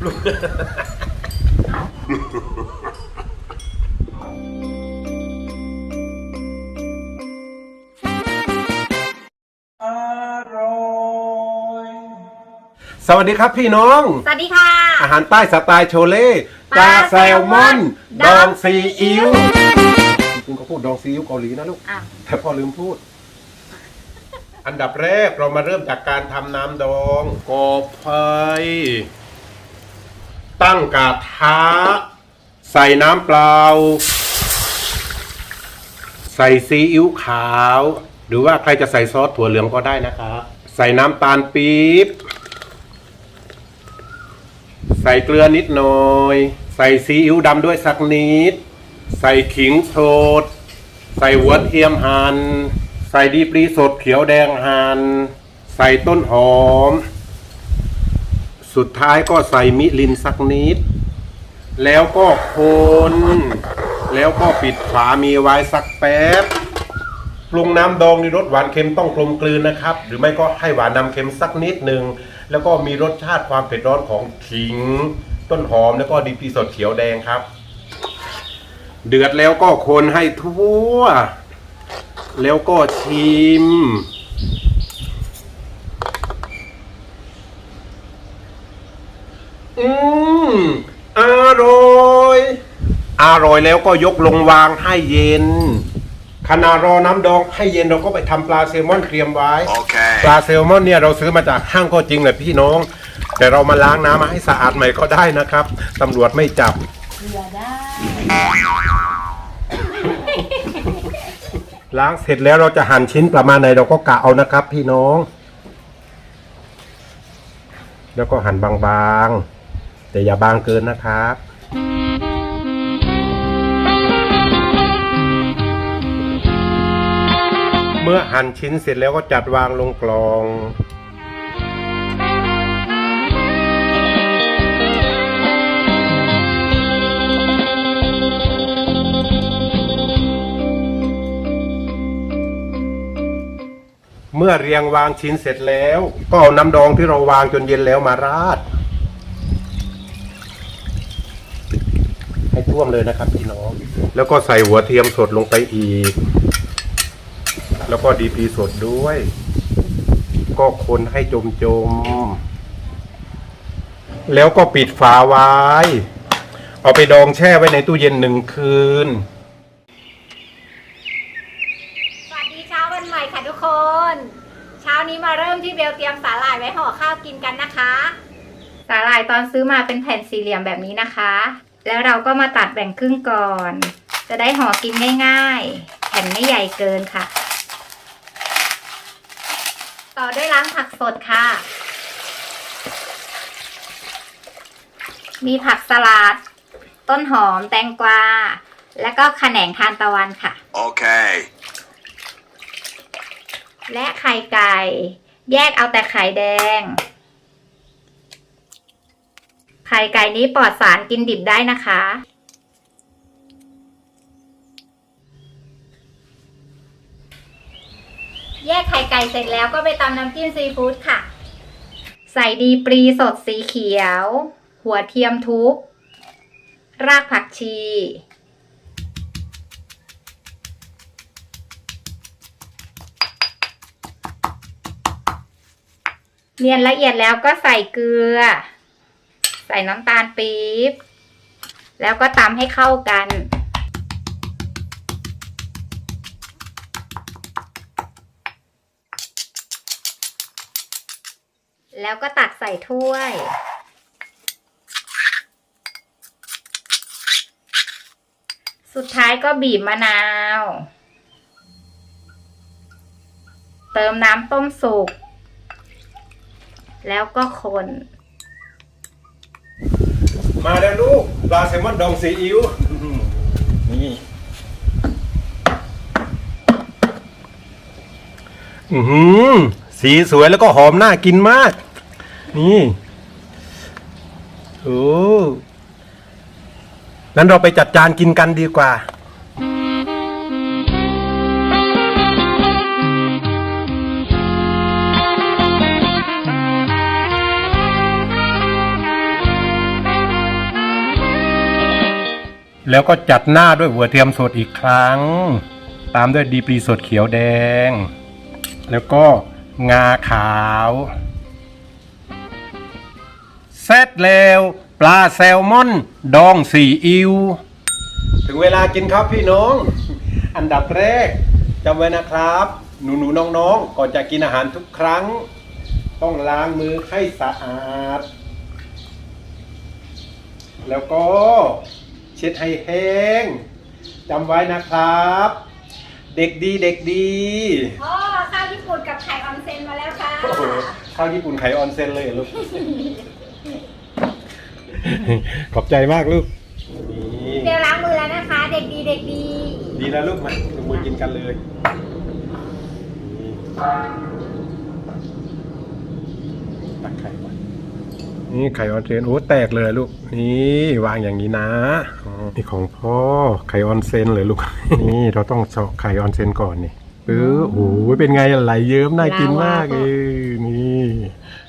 สวัสดีครับพี่น้อง สวัสดีค่ะ อาหารใต้สไตล์โชเล่ปลาแซลมอน ดองซีอิ๊วจริงๆเขาพูดดองซีอิ๊วเกาหลีนะลูกอ้าวแต่พ่อลืมพูด อันดับแรกเรามาเริ่มจากการทำน้ำดองก่อไฟ ตั้งกระทะใส่น้ำเปล่า ใส่ซีอิ๊วขาว หรือว่าใครจะใส่ซอสถั่วเหลืองก็ได้นะครับ ใส่น้ำตาลปี๊บ ใส่เกลือนิดหน่อย ใส่ซีอิ๊วดำด้วยสักนิด ใส่ขิงสด ใส่หัวเทียมหัน่นใส่ดีปรีสดเขียวแดงหัน่นใส่ต้นหอม สุดท้ายก็ใส่มิลินสักนิด แล้วก็คนแล้วก็ปิดฝามีไว้สักแป๊บปรุงน้ำดองในรสหวานเค็มต้องกลมกลืนนะครับ หรือไม่ก็ให้หวานนำเค็มสักนิดหนึ่งแล้วก็มีรสชาติความเผ็ดร้อนของขิง ต้นหอมแล้วก็ดีปีสดเขียวแดงครับ เดือดแล้วก็คนให้ทั่ว แล้วก็ชิม อืมอร่อย อร่อยแล้วก็ยกลงวางให้เย็นขณะรอน้ำดองให้เย็นเราก็ไปทำปลาแซลมอนเตรียมไว้ Okay. ปลาแซลมอนเนี่ยเราซื้อมาจากห้างก็จริงแหละพี่น้อง แต่เรามาล้างน้ำมาให้สะอาดใหม่ก็ได้นะครับตำรวจไม่จับล้างเสร็จแล้วเราจะหั่นชิ้นประมาณไหนเราก็กะเอานะครับ พี่น้อง แล้วก็หั่นบางๆ แต่อย่าบางเกินนะครับเมื่อหั่นชิ้นเสร็จแล้วก็จัดวางลงกลอง เมื่อเรียงวางชิ้นเสร็จแล้ว ก็เอาน้ำดองที่เราวางจนเย็นแล้วมาราด ให้ท่ วมเลยนะครับพี่น้อง แล้วก็ใส่หัวเทียมสดลงไปอีก แล้วก็ดีพีสดด้วย ก็คนให้จมจมๆแล้วก็ปิดฝาไว้ เอาไปดองแช่ไว้ในตู้เย็นหนึ่งคืน สวัสดีเช้าวันใหม่ค่ะทุกคน เช้านี้มาเริ่มที่เบลเตรียมสาหร่ายไว้ห่อข้าวกินกันนะคะ สาหร่ายตอนซื้อมาเป็นแผ่นสี่เหลี่ยมแบบนี้นะคะ แล้วเราก็มาตัดแบ่งครึ่งก่อน จะได้ห่อกินง่าย ๆ แผ่นไม่ใหญ่เกินค่ะ ต่อด้วยล้างผักสดค่ะ มีผักสลัด ต้นหอมแตงกวา แล้วก็ขะแหนงทานตะวันค่ะ Okay. และไข่ไก่ แยกเอาแต่ไข่แดง ไข่ไก่นี้ปลอดสารกินดิบได้นะคะ แยกไข่ไก่เสร็จแล้วก็ไปตำน้ำจิ้มซีฟู้ดค่ะ ใส่ดีปรีสดสีเขียว หัวเทียมทุบ รากผักชีเรียนละเอียดแล้วก็ใส่เกลือ ใส่น้ำตาลปี๊บ แล้วก็ตำให้เข้ากัน แล้วก็ตักใส่ถ้วย สุดท้ายก็บีบมะนาว เติมน้ำต้มสุก แล้วก็คน มาแล้วลูกปลาแซลมอนดองซีอิ๊วนี่อือหือสีสวยแล้วก็หอมน่ากินมาก นี่โอ้นั้นเราไปจัดจานกินกันดีกว่า แล้วก็จัดหน้าด้วยหัวเทียมสดอีกครั้ง ตามด้วยดีปรีสดเขียวแดง แล้วก็งาขาวเสร็จแล้วปลาแซลมอนดองสีอิวถึงเวลากินครับพี่น้อง อันดับแรกจำไว้นะครับ หนูหนูๆน้องๆก่อนจะกินอาหารทุกครั้ง ต้องล้างมือให้สะอาด แล้วก็ เช็ดให้แห้งจำไว้นะครับ เด็กดีเด็กดีพ่อข้าวญี่ปุ่นกับไข่ออนเซนมาแล้วค่ะโอ้โหข้าวญี่ปุ่นไข่ออนเซนเลยเหรอลูก ขอบใจมากลูกนี่เดี๋ยวล้างมือแล้วนะคะ เด็กดีเด็กดีดีแล้วลูกมาลงมือกินกันเลยนี่ตักไข่ก่อ นนี่ไข่ออนเซนโอ้แตกเลยลูก นี่วางอย่างนี้นะอ๋อนี่ของพ่อไข่ออนเซนเลยลูก นี่เราต้องเจาะไข่ออนเซนก่อนนี่เออโอ้โหเป็นไงอะไหลเยิ้มน่ากินมากเออนี่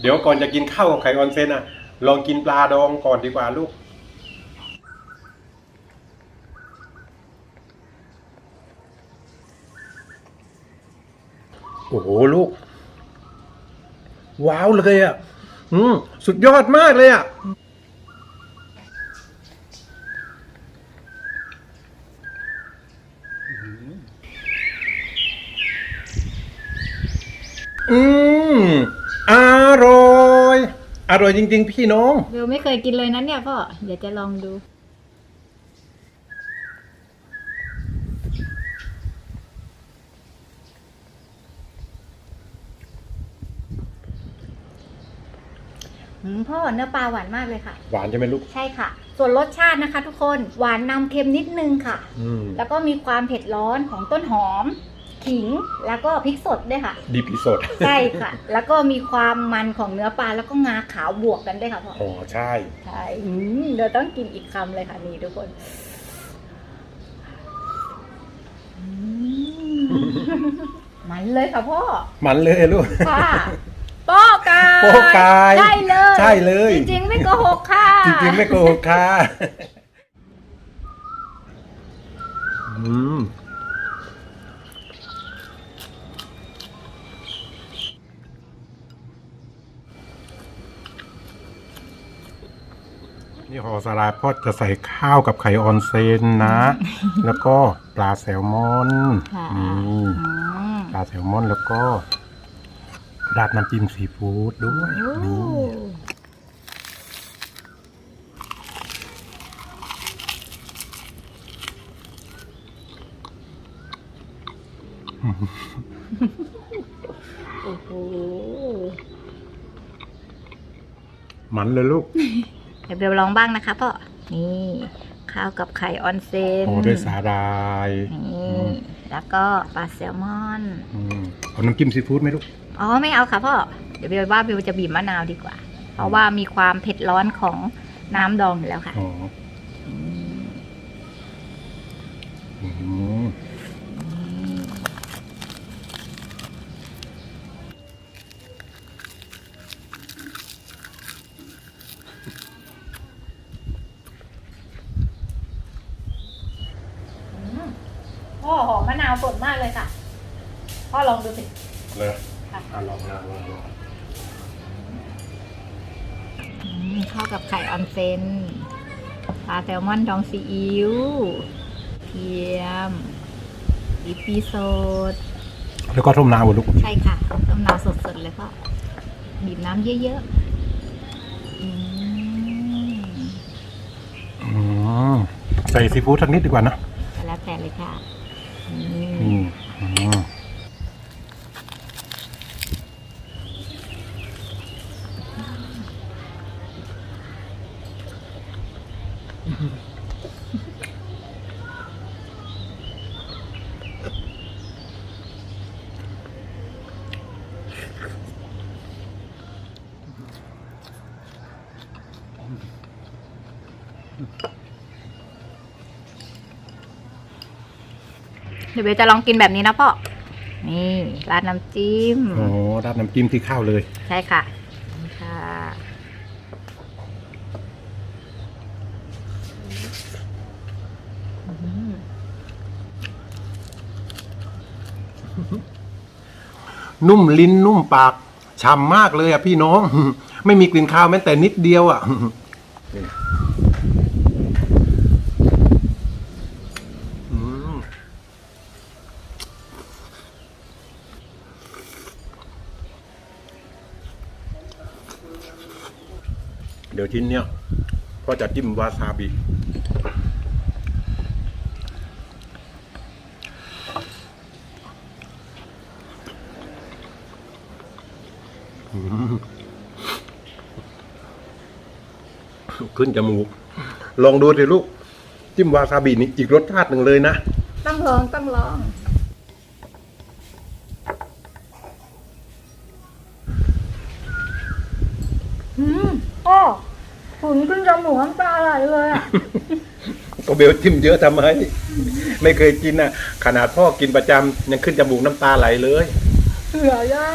เดี๋ยวก่อนจะกินข้าวกับไข่ออนเซนอะ ลองกินปลาดองก่อนดีกว่าลูกโอ้โหลูก ว้าวเลยอะ อืมสุดยอดมากเลยอะ อืมอร่อย อร่อยจริง ๆ พี่น้อง เบลไม่เคยกินเลยนั้นเนี่ยพ่อ เดี๋ยวจะลองดู อืมพ่อเนื้อปลาหวานมากเลยค่ะ หวานใช่ไหมลูก ใช่ค่ะ ส่วนรสชาตินะคะ ทุกคนหวานนำเค็มนิดนึงค่ะ อืมแล้วก็มีความเผ็ดร้อนของต้นหอม ขิงแล้วก็พริกสดด้วยค่ะดีพิสด ใช่ค่ะ แล้วก็มีความมันของเนื้อปลาแล้วก็งาขาวบวกกันด้วยค่ะพ่อ อ๋อใช่ ใช่อืมเดี๋ยวต้องกินอีกคำเลยค่ะนี่ทุกคนอืมมันเลยค่ะพ่อ มันเลยลูก ค่ะโป๊ กายโป๊กายใช่เลยใช่เลย จริงๆไม่โกหกค่ะจริงๆไม่โกหกค่ะอืมนี่ห่อสลายพ่อจะใส่ข้าวกับไข่ออนเซนนะ แล้วก็ปลาแซลมอนค่ะ นี่อืม ปลาแซลมอนแล้วก็ ราดน้ำจิ้มซีฟู้ดด้วยโอ้นี่โอ้โห มันเลยลูก เดี๋ยวเบลลองบ้างนะคะพ่อ นี่ ข้าวกับไข่ออนเซนโอ้ด้วยสาหร่ายนี่ แล้วก็ปลาแซลมอน อืมเอาน้ำจิ้มซีฟู้ดไหมลูก อ๋อไม่เอาค่ะพ่อ เดี๋ยวเบลว่าเบลจะบีบมะนาวดีกว่า เพราะว่ามีความเผ็ดร้อนของน้ำดองอยู่แล้วค่ะอ๋ออืมอืมพ่อหอมมะนาวสดมากเลยค่ะ พ่อลองดูสิ เลยค่ะ อะลองลองลองลองอืมเข้ากับไข่ออนเซนปลาแซลมอนดองซีอิ๊วเทียมดิปปีโซด แล้วก็ต้มน้ำบนลูก ใช่ค่ะต้มน้ำสดๆเลยพ่อบีบน้ำเยอะๆอืมอืมใส่ซีฟู้ดสักนิดดีกว่านะ แล้วแต่เลยค่ะอืมอืม อืม เดี๋ยวเบลจะลองกินแบบนี้นะพ่อ นี่ราดน้ำจิ้ม โอ้โราดน้ำจิ้มที่ข้าวเลย ใช่ค่ะ นุ่มลิ้นนุ่มปากฉ่ำมากเลยอะพี่น้อง ไม่มีกลิ่นข้าวแม้แต่นิดเดียวอะ ยวชิ้นเนี้ยก็จะจิ้มวาซาบิขึ้นจมูก ลองดูสิลูก จิ้มวาซาบินี่อีกรสชาติหนึ่งเลยนะ ต้องลอง ต้องลอง อืมโอ้ ขุนขึ้นจมูกน้ำตาไหลเลยอะ ก็เบลจิ้มเยอะทำไม ไม่เคยกินอะ ขนาดพ่อกินประจำยังขึ้นจมูกน้ำตาไหลเลย เสือย่า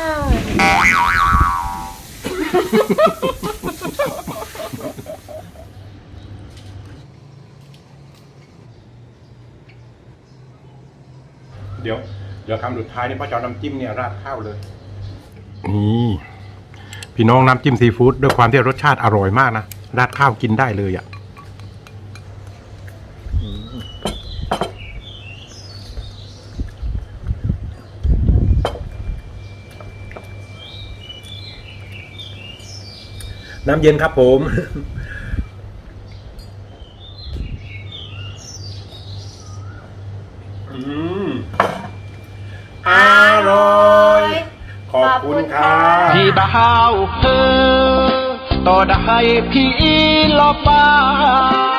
เดี๋ยว เดี๋ยวคำสุดท้ายนี่พ่อจะเอาน้ำจิ้มเนี่ยราดข้าวเลย นี่พี่น้องน้ำจิ้มซีฟู้ดด้วยความที่รสชาติอร่อยมากนะ ราดข้าวกินได้เลยอะน้ำเย็นครับผม อืม อร่อย ขอบคุณค่ะพี่บ่าวเธอ ต่อได้พี่ลอบ้า